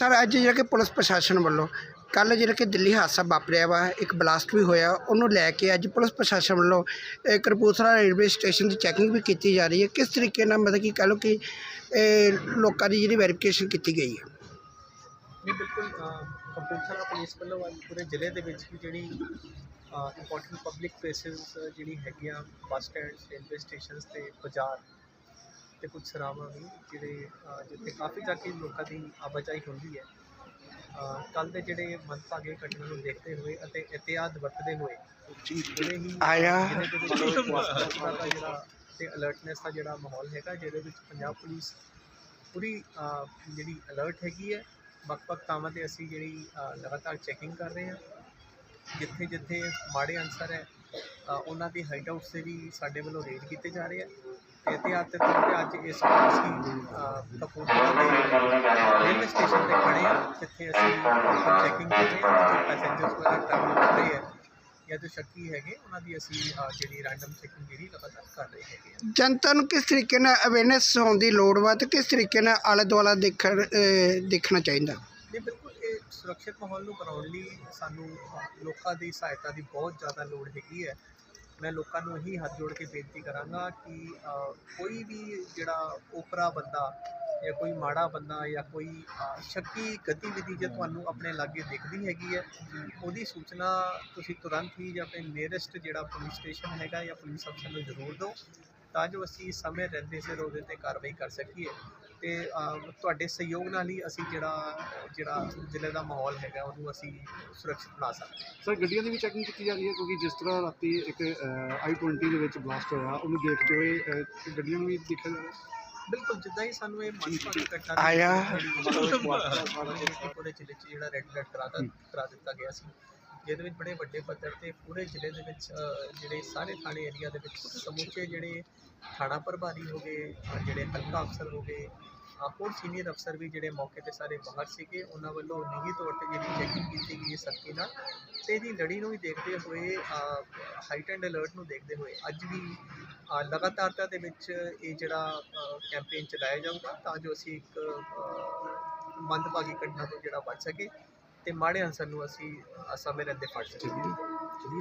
Sir, ਅੱਜ ਜਿਹੜਾ ਕਿ ਪੁਲਿਸ ਪ੍ਰਸ਼ਾਸਨ ਵੱਲੋਂ ਕੱਲ ਜਿਹੜਾ ਕਿ ਦਿੱਲੀ ਹਾਦਸਾ ਵਾਪਰਿਆ ਵਾ, ਇੱਕ ਬਲਾਸਟ ਵੀ ਹੋਇਆ। ਉਹਨੂੰ ਲੈ ਕੇ ਅੱਜ ਪੁਲਿਸ ਪ੍ਰਸ਼ਾਸਨ ਵੱਲੋਂ ਇਹ ਕਪੂਰਥਲਾ ਰੇਲਵੇ ਸਟੇਸ਼ਨ ਦੀ ਚੈਕਿੰਗ ਵੀ ਕੀਤੀ ਜਾ ਰਹੀ ਹੈ। ਕਿਸ ਤਰੀਕੇ ਨਾਲ, ਮਤਲਬ ਕਿ ਕਹ ਲਓ ਕਿ ਇਹ ਲੋਕਾਂ ਦੀ ਜਿਹੜੀ ਵੈਰੀਫਿਕੇਸ਼ਨ ਕੀਤੀ ਗਈ ਹੈ? ਨਹੀਂ, ਬਿਲਕੁਲ ਕਪੂਰਥਲਾ ਪੁਲਿਸ ਵੱਲੋਂ ਅੱਜ ਪੂਰੇ ਜ਼ਿਲ੍ਹੇ ਦੇ ਵਿੱਚ ਵੀ ਜਿਹੜੀ ਇੰਪੋਰਟੈਂਟ ਪਬਲਿਕ ਪਲੇਸਿਸ ਜਿਹੜੀ ਹੈਗੀਆਂ, ਬੱਸ ਸਟੈਂਡ ਰੇਲਵੇ ਸਟੇਸ਼ਨਸ ਤੇ ਬਾਜ਼ਾਰ ਤੇ ਕੁਝ ਸਰਾਵਾਂ ਵੀ ਜਿਹੜੇ ਜਿੱਥੇ ਕਾਫੀ ਜਾ ਕੇ ਲੋਕਾਂ ਦੀ ਆਵਾਜਾਈ ਹੁੰਦੀ ਹੈ ਕੱਲ ਦੇ ਜਿਹੜੇ ਮੰਦਭਾਗੇ ਘਟਨਾ ਨੂੰ ਦੇਖਦੇ ਹੋਏ ਅਤੇ ਇhtiyਾਤ ਵਰਤਦੇ ਹੋਏ ਜਿਹੜੇ ਹੀ ਆਇਆ। ਜਿਹੜਾ ਤੇ ਅਲਰਟਨੈਸ ਦਾ ਜਿਹੜਾ ਮਾਹੌਲ ਹੈਗਾ ਜਿਹਦੇ ਵਿੱਚ ਪੰਜਾਬ ਪੁਲਿਸ ਪੂਰੀ ਜਿਹੜੀ ਅਲਰਟ ਹੈਗੀ ਹੈ ਵੱਖ-ਵੱਖ ਥਾਵਾਂ ਤੇ ਅਸੀਂ ਜਿਹੜੀ ਲਗਾਤਾਰ ਚੈਕਿੰਗ ਕਰ ਰਹੇ ਹਾਂ ਜਿੱਥੇ ਜਿੱਥੇ ਮਾੜੇ ਅਨਸਰ ਹੈ ਉਹਨਾਂ ਦੀ ਹਾਈਡਆਊਟਸ ਤੇ ਵੀ ਸਾਡੇ ਵੱਲੋਂ ਰੇਡ ਕੀਤੇ ਜਾ ਰਹੇ ਆ। ਤੇ ਇhtiyਾਤ ਦੇ ਤੌਰ ਤੇ ਅੱਜ ਇਸ ਅਸੀਂ ਕਪੂਰਥਲਾ ਦੇ ਰੇਲਵੇ ਸਟੇਸ਼ਨ ਤੇ ਖੜੇ ਆ ਜਿੱਥੇ ਅਸੀਂ ਚੈਕਿੰਗ ਕਰ ਰਹੇ ਹਾਂ ਜੋ ਪੈਸੇਂਜਰਸ ਵਗੈਰਾ ਟਰੈਵਲ ਕਰ ਰਹੇ ਆ ਜਾਂ ਜੋ ਸ਼ੱਕੀ ਹੈਗੇ ਉਹਨਾਂ ਦੀ ਅਸੀਂ ਜਿਹੜੀ ਰੈਂਡਮ ਚੈਕਿੰਗ ਜਿਹੜੀ ਲਗਾਤਾਰ ਕਰ ਰਹੇ ਹੈਗੇ ਆ। ਜਨਤਾ ਨੂੰ ਕਿਸ ਤਰੀਕੇ ਨਾਲ ਅਵੇਅਰਨੈਸ ਹੋਣ ਦੀ ਲੋੜ ਵਾ ਤੇ ਕਿਸ ਤਰੀਕੇ ਨਾਲ ਆਲੇ ਦੁਆਲਾ ਦੇਖਣ ਦੇਖਣਾ ਚਾਹੀਦਾ? ਸੁਰੱਖਿਅਤ ਮਾਹੌਲ ਨੂੰ ਬਣਾਉਣ ਲਈ ਸਾਨੂੰ ਲੋਕਾਂ ਦੀ ਸਹਾਇਤਾ ਦੀ ਬਹੁਤ ਜ਼ਿਆਦਾ ਲੋੜ ਹੈਗੀ ਹੈ। ਮੈਂ ਲੋਕਾਂ ਨੂੰ ਇਹੀ ਹੱਥ ਜੋੜ ਕੇ ਬੇਨਤੀ ਕਰਾਂਗਾ ਕਿ ਕੋਈ ਵੀ ਜਿਹੜਾ ਓਪਰਾ ਬੰਦਾ ਜਾਂ ਕੋਈ ਮਾੜਾ ਬੰਦਾ ਜਾਂ ਕੋਈ ਸ਼ੱਕੀ ਗਤੀਵਿਧੀ ਜੇ ਤੁਹਾਨੂੰ ਆਪਣੇ ਲਾਗੇ ਦਿਖਦੀ ਹੈਗੀ ਹੈ, ਉਹਦੀ ਸੂਚਨਾ ਤੁਸੀਂ ਤੁਰੰਤ ਹੀ ਜਾਂ ਆਪਣੇ ਨੀਅਰੈਸਟ ਜਿਹੜਾ ਪੁਲਿਸ ਸਟੇਸ਼ਨ ਹੈਗਾ ਜਾਂ ਪੁਲਿਸ ਅਫਸਰ ਨੂੰ ਜ਼ਰੂਰ ਦਿਓ, ਤਾਂ ਜੋ ਅਸੀਂ ਸਮੇਂ ਰਹਿੰਦੇ ਸਿਰ ਉਹਦੇ ਤੇ ਕਾਰਵਾਈ ਕਰ ਸਕੀਏ। ਤੇ ਤੁਹਾਡੇ ਸਹਿਯੋਗ ਨਾਲ ਹੀ ਅਸੀਂ ਜਿਹੜਾ ਜਿਹੜਾ ਜ਼ਿਲ੍ਹੇ ਦਾ ਮਾਹੌਲ ਹੈਗਾ ਉਹਨੂੰ ਅਸੀਂ ਸੁਰੱਖਿਅਤ ਬਣਾ ਸਕਦੇ ਹਾਂ। ਸਰ, ਗੱਡੀਆਂ ਦੀ ਵੀ ਚੈਕਿੰਗ ਕੀਤੀ ਜਾ ਰਹੀ ਹੈ ਕਿਉਂਕਿ ਜਿਸ ਤਰ੍ਹਾਂ ਰਾਤੀ ਇੱਕ ਆਈ 20 ਦੇ ਵਿੱਚ ਬਲਾਸਟ ਹੋਇਆ, ਉਹਨੂੰ ਦੇਖਦੇ ਹੋਏ ਗੱਡੀਆਂ ਨੂੰ ਵੀ ਦੇਖਿਆ ਜਾ ਰਿਹਾ। ਬਿਲਕੁਲ ਜਿੱਦਾਂ ਹੀ ਸਾਨੂੰ ਇਹ ਮੰਦਭਾਗੀ ਘਟਨਾ ਆਇਆ। ਪੂਰੇ ਜ਼ਿਲ੍ਹੇ 'ਚ ਜਿਹੜਾ ਰੈੱਡ ਅਲਰਟ ਕਰਾ ਦਿੱਤਾ ਕਰਾ ਦਿੱਤਾ ਗਿਆ ਸੀ। ਜਿਹਦੇ ਵਿੱਚ ਬੜੇ ਵੱਡੇ ਪੱਧਰ ਤੇ ਪੂਰੇ ਜ਼ਿਲ੍ਹੇ ਦੇ ਵਿੱਚ ਜਿਹੜੇ ਸਾਰੇ ਥਾਣੇ ਏਰੀਆ ਦੇ ਵਿੱਚ ਸਮੁੱਚੇ ਜਿਹੜੇ ਥਾਣਾ ਪ੍ਰਭਾਰੀ ਹੋ ਗਏ ਜਿਹੜੇ ਹਲਕਾ ਅਫਸਰ ਹੋ ਗਏ ਹੋਰ ਸੀਨੀਅਰ ਅਫਸਰ ਵੀ ਜਿਹੜੇ ਮੌਕੇ ਤੇ ਸਾਰੇ ਬਾਹਰ ਸੀਗੇ, ਉਹਨਾਂ ਵੱਲੋਂ ਨਿੱਜੀ ਤੌਰ ਤੇ ਜਿਹੜੀ ਚੈਕਿੰਗ ਕੀਤੀ ਗਈ ਸਖਤੀ ਨਾਲ। ਤੇ ਇਹਦੀ ਲੜੀ ਨੂੰ ਵੀ ਦੇਖਦੇ ਹੋਏ ਹਾਈਟ ਐਂਡ ਅਲਰਟ ਨੂੰ ਦੇਖਦੇ ਹੋਏ ਅੱਜ ਵੀ ਲਗਾਤਾਰਤਾ ਦੇ ਵਿੱਚ ਇਹ ਜਿਹੜਾ ਕੈਂਪੇਨ ਚਲਾਇਆ ਜਾਊਗਾ, ਤਾਂ ਜੋ ਅਸੀਂ ਇੱਕ ਮੰਦਭਾਗੀ ਘਟਨਾ ਤੋਂ ਜਿਹੜਾ ਬਚ ਸਕੇ ਤੇ ਮਾੜੇ ਅਨਸਰ ਨੂੰ ਅਸੀਂ ਸਮੇਂ ਰਹਿੰਦੇ ਫੜ ਸਕੀਏ।